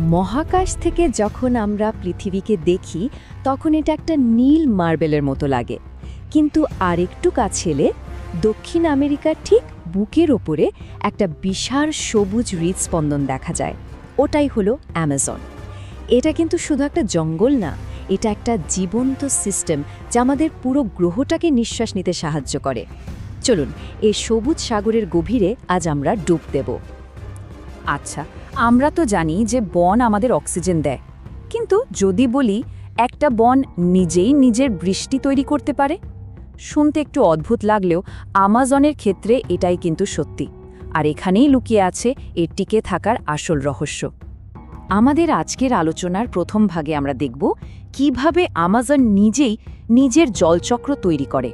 মহাকাশ থেকে যখন আমরা পৃথিবীকে দেখি, তখন এটা একটা নীল মার্বেলের মতো লাগে। কিন্তু আরেকটু কাছে এলে, দক্ষিণ আমেরিকার ঠিক বুকের ওপরে একটা বিশাল সবুজ হৃদস্পন্দন দেখা যায়। ওটাই হলো অ্যামাজন। এটা কিন্তু শুধু একটা জঙ্গল না, এটা একটা জীবন্ত সিস্টেম যা আমাদের পুরো গ্রহটাকে নিঃশ্বাস নিতে সাহায্য করে। চলুন, এই সবুজ সাগরের গভীরে আজ আমরা ডুব দেব। আচ্ছা আমরা তো জানি যে বন আমাদের অক্সিজেন দেয়। কিন্তু যদি বলি, একটা বন নিজেই নিজের বৃষ্টি তৈরি করতে পারে? শুনতে একটু অদ্ভুত লাগলেও আমাজনের ক্ষেত্রে এটাই কিন্তু সত্যি। আর এখানেই লুকিয়ে আছে এর টিকে থাকার আসল রহস্য। আমাদের আজকের আলোচনার প্রথম ভাগে আমরা দেখব কীভাবে আমাজন নিজেই নিজের জলচক্র তৈরি করে।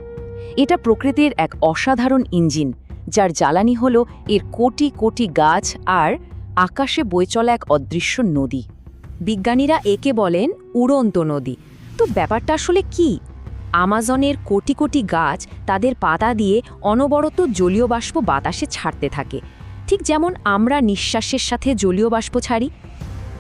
এটা প্রকৃতির এক অসাধারণ ইঞ্জিন। যার জ্বালানি হল এর কোটি কোটি গাছ আর আকাশে বয়ে চলা এক অদৃশ্য নদী। বিজ্ঞানীরা একে বলেন উড়ন্ত নদী। তো ব্যাপারটা আসলে কি? আমাজনের কোটি কোটি গাছ তাদের পাতা দিয়ে অনবরত জলীয় বাষ্প বাতাসে ছাড়তে থাকে। ঠিক যেমন আমরা নিঃশ্বাসের সাথে জলীয় বাষ্প ছাড়ি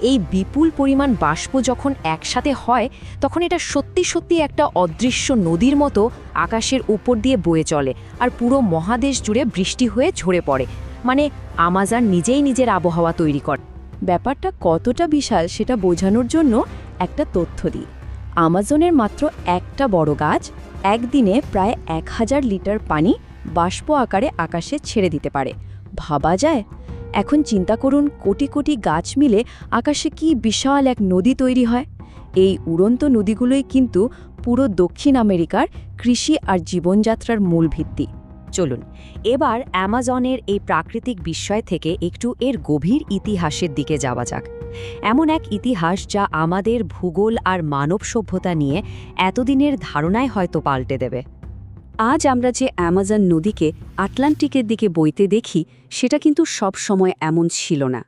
এই বিপুল পরিমাণ বাষ্প যখন একসাথে হয়, তখন এটা সত্যি সত্যি একটা অদৃশ্য নদীর মতো আকাশের উপর দিয়ে বয়ে চলে আর পুরো মহাদেশ জুড়ে বৃষ্টি হয়ে ঝরে পড়ে। মানে আমাজন নিজেই নিজের আবহাওয়া তৈরি করে। ব্যাপারটা কতটা বিশাল সেটা বোঝানোর জন্য একটা তথ্য দিই। আমাজনের মাত্র একটা বড় গাছ একদিনে প্রায় এক হাজার লিটার পানি বাষ্প আকারে আকাশে ছেড়ে দিতে পারে। ভাবা যায় এখন চিন্তা করুন কোটি কোটি গাছ মিলে আকাশে কি বিশাল এক নদী তৈরি হয়। এই উড়ন্ত নদীগুলোই কিন্তু পুরো দক্ষিণ আমেরিকার কৃষি আর জীবনযাত্রার মূল ভিত্তি। চলুন, এবার অ্যামাজনের এই প্রাকৃতিক বিস্ময় থেকে একটু এর গভীর ইতিহাসের দিকে যাওয়া যাক। এমন এক ইতিহাস যা আমাদের ভূগোল আর মানব সভ্যতা নিয়ে এতদিনের ধারণায় হয়তো পাল্টে দেবে। আজ আমরা যে অ্যামাজন নদীকে আটলান্টিকের দিকে বইতে দেখি, সেটা কিন্তু সব সময় এমন ছিল না।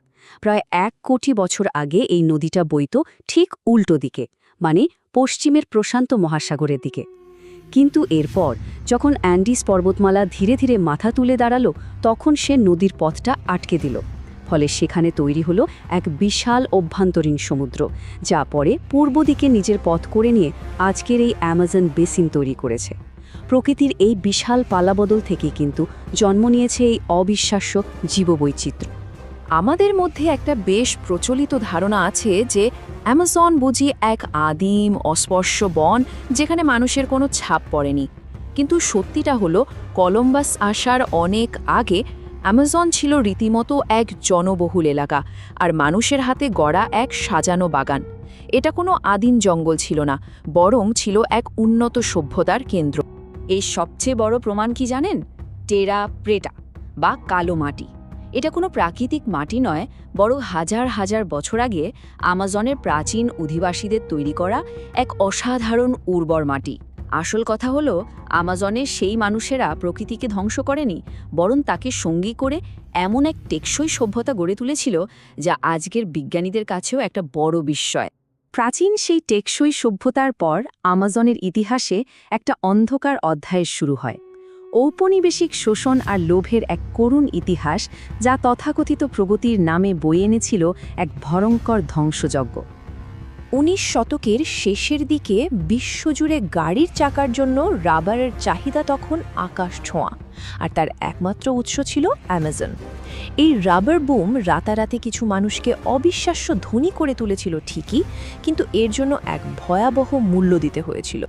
প্রায় এক কোটি বছর আগে এই নদীটা বইত ঠিক উল্টো দিকে মানে পশ্চিমের প্রশান্ত মহাসাগরের দিকে। কিন্তু এরপর যখন অ্যান্ডিস পর্বতমালা ধীরে ধীরে মাথা তুলে দাঁড়াল, তখন সে নদীর পথটা আটকে দিল। ফলে সেখানে তৈরি হলো এক বিশাল অভ্যন্তরীণ সমুদ্র, যা পরে পূর্ব দিকে নিজের পথ করে নিয়ে আজকের এই অ্যামাজন বেসিন তৈরি করেছে। প্রকৃতির এই বিশাল পালাবদল থেকে কিন্তু জন্ম নিয়েছে এই অবিশ্বাস্য জীববৈচিত্র্য। আমাদের মধ্যে একটা বেশ প্রচলিত ধারণা আছে যে অ্যামাজন বুঝি এক আদিম, অস্পর্শ বন যেখানে মানুষের কোনো ছাপ পড়েনি। কিন্তু সত্যিটা হলো, কলম্বাস আসার অনেক আগে অ্যামাজন ছিল রীতিমতো এক জনবহুল এলাকা আর মানুষের হাতে গড়া এক সাজানো বাগান। এটা কোনো আদিম জঙ্গল ছিল না, বরং ছিল এক উন্নত সভ্যতার কেন্দ্র। এর সবচেয়ে বড় প্রমাণ কি জানেন? টেরা প্রেটা, বা কালো মাটি। এটা কোনো প্রাকৃতিক মাটি নয় বড় হাজার হাজার বছর আগে আমাজনের প্রাচীন অধিবাসীদের তৈরি করা এক অসাধারণ উর্বর মাটি। আসল কথা হলো, আমাজনের সেই মানুষেরা প্রকৃতিকে ধ্বংস করেনি, বরং তাকে সঙ্গী করে এমন এক টেকসই সভ্যতা গড়ে তুলেছিল, যা আজকের বিজ্ঞানীদের কাছেও একটা বড় বিস্ময়। প্রাচীন সেই টেকসই সভ্যতার পর আমাজনের ইতিহাসে একটা অন্ধকার অধ্যায়ের শুরু হয়। ঔপনিবেশিক শোষণ আর লোভের এক করুণ ইতিহাস যা তথাকথিত প্রগতির নামে বয়ে এনেছিল এক ভয়ঙ্কর ধ্বংসযজ্ঞ। উনিশ শতকের শেষের দিকে বিশ্বজুড়ে গাড়ির চাকার জন্য রাবারের চাহিদা তখন আকাশ ছোঁয়া, আর তার একমাত্র উৎস ছিল অ্যামাজন। এই রাবার বুম রাতারাতি কিছু মানুষকে অবিশ্বাস্য ধনী করে তুলেছিল ঠিকই, কিন্তু এর জন্য এক ভয়াবহ মূল্য দিতে হয়েছিল।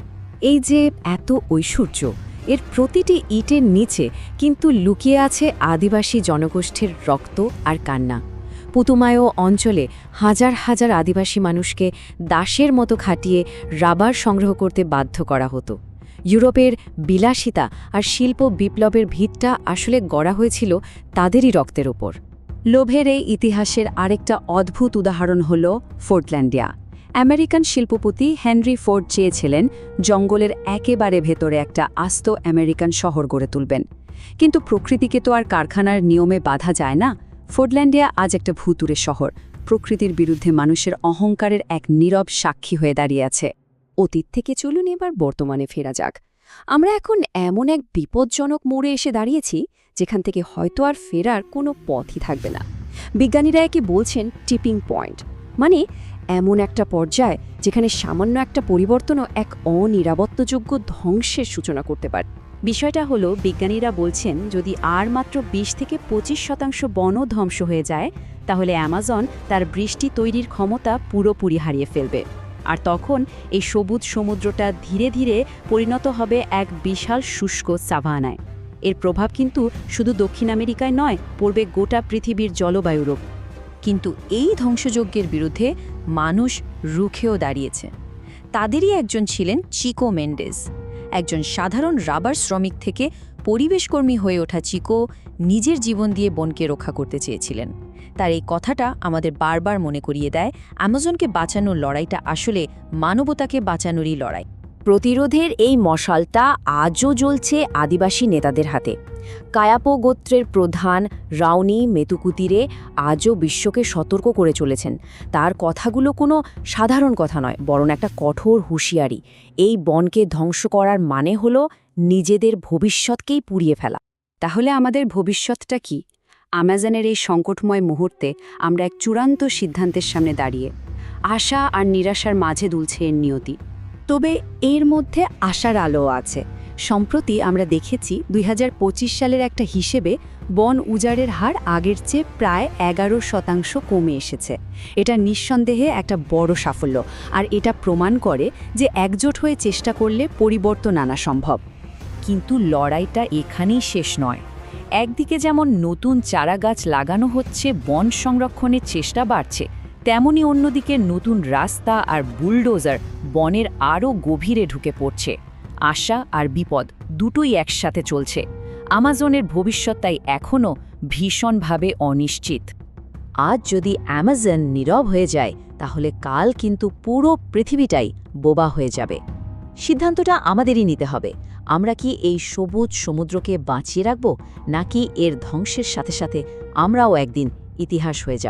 এই যে এত ঐশ্বর্য, এর প্রতিটি ইটের নিচে কিন্তু লুকিয়ে আছে আদিবাসী জনগোষ্ঠীর রক্ত আর কান্না। পুতুমায়ো অঞ্চলে হাজার হাজার আদিবাসী মানুষকে দাসের মতো খাটিয়ে রাবার সংগ্রহ করতে বাধ্য করা হতো। ইউরোপের বিলাসিতা আর শিল্প বিপ্লবের ভিতটা আসলে গড়া হয়েছিল তাদেরই রক্তের ওপর। লোভের এই ইতিহাসের আরেকটা অদ্ভুত উদাহরণ হল ফোর্টল্যান্ডিয়া। আমেরিকান শিল্পপতি হেনরি ফোর্ড চেয়েছিলেন জঙ্গলের একেবারে ভেতরে একটা আস্ত আমেরিকান শহর গড়ে তুলবেন। কিন্তু প্রকৃতিকে তো আর কারখানার নিয়মে বাধা যায় না। ফোর্টল্যান্ডিয়া আজ একটা ভূতুরে শহর। প্রকৃতির বিরুদ্ধে মানুষের অহংকারের এক নীরব সাক্ষী হয়ে দাঁড়িয়ে আছে। অতীত থেকে চলুন এবার বর্তমানে ফেরা যাক। আমরা এখন এমন এক বিপজ্জনক মোড়ে এসে দাঁড়িয়েছি, যেখান থেকে হয়তো আর ফেরার কোনো পথই থাকবে না। বিজ্ঞানীরা একে বলছেন টিপিং পয়েন্ট। মানে এমন একটা পর্যায় যেখানে সামান্য একটা পরিবর্তনও এক অনিরাবত্তযোগ্য ধ্বংসের সূচনা করতে পারে। বিষয়টা হলো, বিজ্ঞানীরা বলছেন, যদি আর মাত্র বিশ থেকে পঁচিশ শতাংশ বনও ধ্বংস হয়ে যায়, তাহলে অ্যামাজন তার বৃষ্টি তৈরির ক্ষমতা পুরোপুরি হারিয়ে ফেলবে। আর তখন এই সবুজ সমুদ্রটা ধীরে ধীরে পরিণত হবে এক বিশাল শুষ্ক সাভানায়। এর প্রভাব কিন্তু শুধু দক্ষিণ আমেরিকায় নয় পড়বে গোটা পৃথিবীর জলবায়ুরও কিন্তু এই ধ্বংসযজ্ঞের বিরুদ্ধে মানুষ রুখেও দাঁড়িয়েছে। তাদেরই একজন ছিলেন চিকো মেন্ডেস। একজন সাধারণ রাবার শ্রমিক থেকে পরিবেশকর্মী হয়ে ওঠা চিকো নিজের জীবন দিয়ে বনকে রক্ষা করতে চেয়েছিলেন। তার এই কথাটা আমাদের বারবার মনে করিয়ে দেয়, অ্যামাজনকে বাঁচানোর লড়াইটা আসলে মানবতাকে বাঁচানোরই লড়াই। প্রতিরোধের এই মশালটা আজও জ্বলছে আদিবাসী নেতাদের হাতে। কায়াপো গোত্রের প্রধান রাউনি মেতুকুতিরে আজও বিশ্বকে সতর্ক করে চলেছেন। তার কথাগুলো কোনো সাধারণ কথা নয়, বরং একটা কঠোর হুঁশিয়ারি। এই বনকে ধ্বংস করার মানে হল নিজেদের ভবিষ্যৎকেই পুড়িয়ে ফেলা। তাহলে আমাদের ভবিষ্যৎটা কি? আমাজনের এই সংকটময় মুহূর্তে আমরা এক চূড়ান্ত সিদ্ধান্তের সামনে দাঁড়িয়ে আশা আর নিরাশার মাঝে দুলছে এর নিয়তি। তবে এর মধ্যে আশার আলো আছে। সম্প্রতি আমরা দেখেছি দুই হাজার পঁচিশ সালের একটা হিসেবে বন উজাড়ের হার আগের চেয়ে প্রায় এগারো শতাংশ কমে এসেছে। এটা নিঃসন্দেহে একটা বড় সাফল্য আর এটা প্রমাণ করে যে একজোট হয়ে চেষ্টা করলে পরিবর্তন আনা সম্ভব। কিন্তু লড়াইটা এখানেই শেষ নয়। একদিকে যেমন নতুন চারাগাছ লাগানো হচ্ছে, বন সংরক্ষণের চেষ্টা বাড়ছে তেমনি অন্যদিকে নতুন রাস্তা আর বুলডোজার বনের আরও গভীরে ঢুকে পড়ছে। আশা আর বিপদ দুটোই একসাথে চলছে। আমাজনের ভবিষ্যৎ তাই এখনও ভীষণভাবে অনিশ্চিত। আজ যদি অ্যামাজন নীরব হয়ে যায়, তাহলে কাল কিন্তু পুরো পৃথিবীটাই বোবা হয়ে যাবে। সিদ্ধান্তটা আমাদেরই নিতে হবে। আমরা কি এই সবুজ সমুদ্রকে বাঁচিয়ে রাখব, নাকি এর ধ্বংসের সাথে সাথে আমরাও একদিন ইতিহাস হয়ে যাব?